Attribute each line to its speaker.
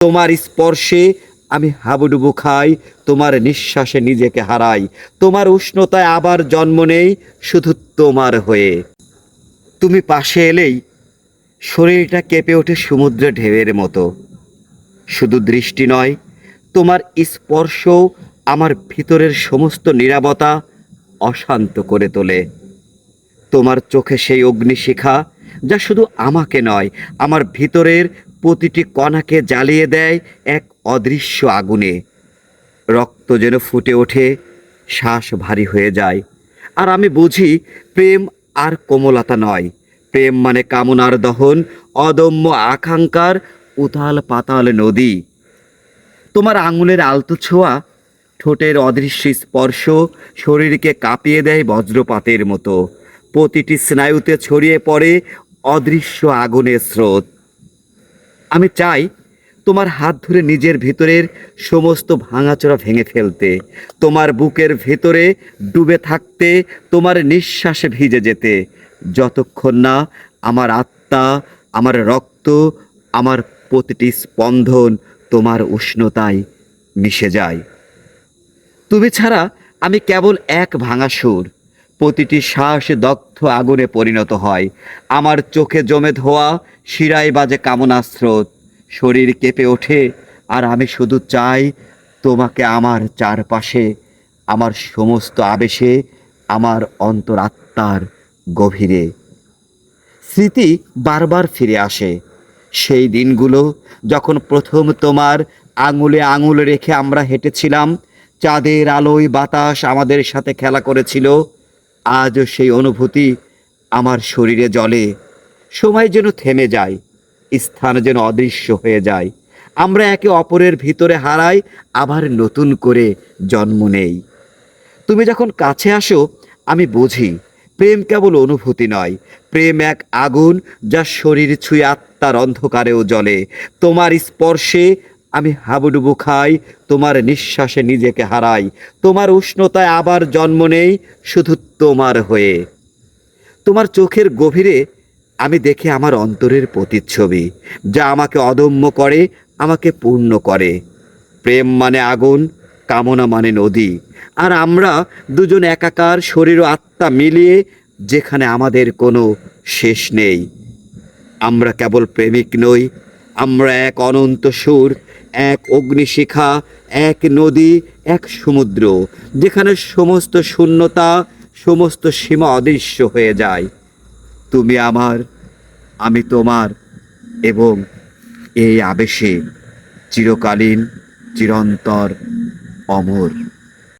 Speaker 1: তোমার স্পর্শে আমি হাবুডুবু খাই, তোমার নিঃশ্বাসে নিজেকে হারাই। তোমার উষ্ণতায় আবার জন্ম নেই, শুধু তোমার হয়ে। তুমি পাশে এলেই শরীরটা কেঁপে ওঠে সমুদ্রে ঢেউয়ের মতো। শুধু দৃষ্টি নয়, তোমার স্পর্শ আমার ভিতরের সমস্ত নিরাপত্তা অশান্ত করে তোলে। তোমার চোখে সেই অগ্নিশিখা, যা শুধু আমাকে নয়, আমার ভিতরের প্রতিটি কণাকে জ্বালিয়ে দেয় এক অদৃশ্য আগুনে। রক্ত যেন ফুটে ওঠে, শ্বাস ভারী হয়ে যায়। আর আমি বুঝি, প্রেম আর কোমলতা নয়। প্রেম মানে কামনার দহন, অদম্য আকাঙ্ক্ষার উতাল পাতাল নদী। তোমার আঙুলের আলতো ছোঁয়া, ঠোঁটের অদৃশ্য স্পর্শ শরীরকে কাঁপিয়ে দেয় বজ্রপাতের মতো। প্রতিটি স্নায়ুতে ছড়িয়ে পড়ে অদৃশ্য আগুনের স্রোত। আমি চাই তোমার হাত ধরে নিজের ভিতরের সমস্ত ভাঙাচোরা ভেঙে ফেলতে, তোমার বুকের ভেতরে ডুবে থাকতে, তোমার নিঃশ্বাসে ভিজে যেতে, যতক্ষণ না আমার আত্মা, আমার রক্ত, আমার প্রতিটি স্পন্দন তোমার উষ্ণতায় মিশে যায়। তুমি ছাড়া আমি কেবল এক ভাঙা সুর। প্রতিটি শ্বাস দগ্ধ আগুনে পরিণত হয়। আমার চোখে জমে ধোয়া, শিরায় বাজে কামনা স্রোত। শরীর কেঁপে ওঠে, আর আমি শুধু চাই তোমাকে আমার চারপাশে, আমার সমস্ত আবেশে, আমার অন্তরাত্মার গভীরে। স্মৃতি বারবার ফিরে আসে। সেই দিনগুলো যখন প্রথম তোমার আঙুলে আঙুল রেখে আমরা হেঁটেছিলাম, চাঁদের আলোয় বাতাস আমাদের সাথে খেলা করেছিল আজও সেই অনুভূতি আমার শরীরে জলে। সময় যেন থেমে যায়, স্থান যেন অদৃশ্য হয়ে যায়। আমরা একে অপরের ভিতরে হারাই, আবার নতুন করে জন্ম নেই। তুমি যখন কাছে আসো, আমি বুঝি, প্রেম কেবল অনুভূতি নয়। প্রেম এক আগুন যা শরীর ছুঁয়ে আত্মার অন্ধকারেও জ্বলে। তোমার স্পর্শে আমি হাবুডুবু খাই, তোমার নিঃশ্বাসে নিজেকে হারাই। তোমার উষ্ণতায় আবার জন্ম নেই, শুধু তোমার হয়ে। তোমার চোখের গভীরে আমি দেখি আমার অন্তরের প্রতিচ্ছবি, যা আমাকে অদম্য করে, আমাকে পূর্ণ করে। প্রেম মানে আগুন, কামনা মানে নদী। আর আমরা দুজন একাকার শরীর ও আত্মা মিলিয়ে, যেখানে আমাদের কোনো শেষ নেই। আমরা কেবল প্রেমিক নই আমরা এক অনন্ত সুর, এক অগ্নিশিখা, এক নদী, এক সমুদ্র, যেখানে সমস্ত শূন্যতা, সমস্ত সীমা অদৃশ্য হয়ে যায়। তুমি আমার, আমি তোমার এবং এই আবেশে চিরকালীন, চিরন্তর, অমর।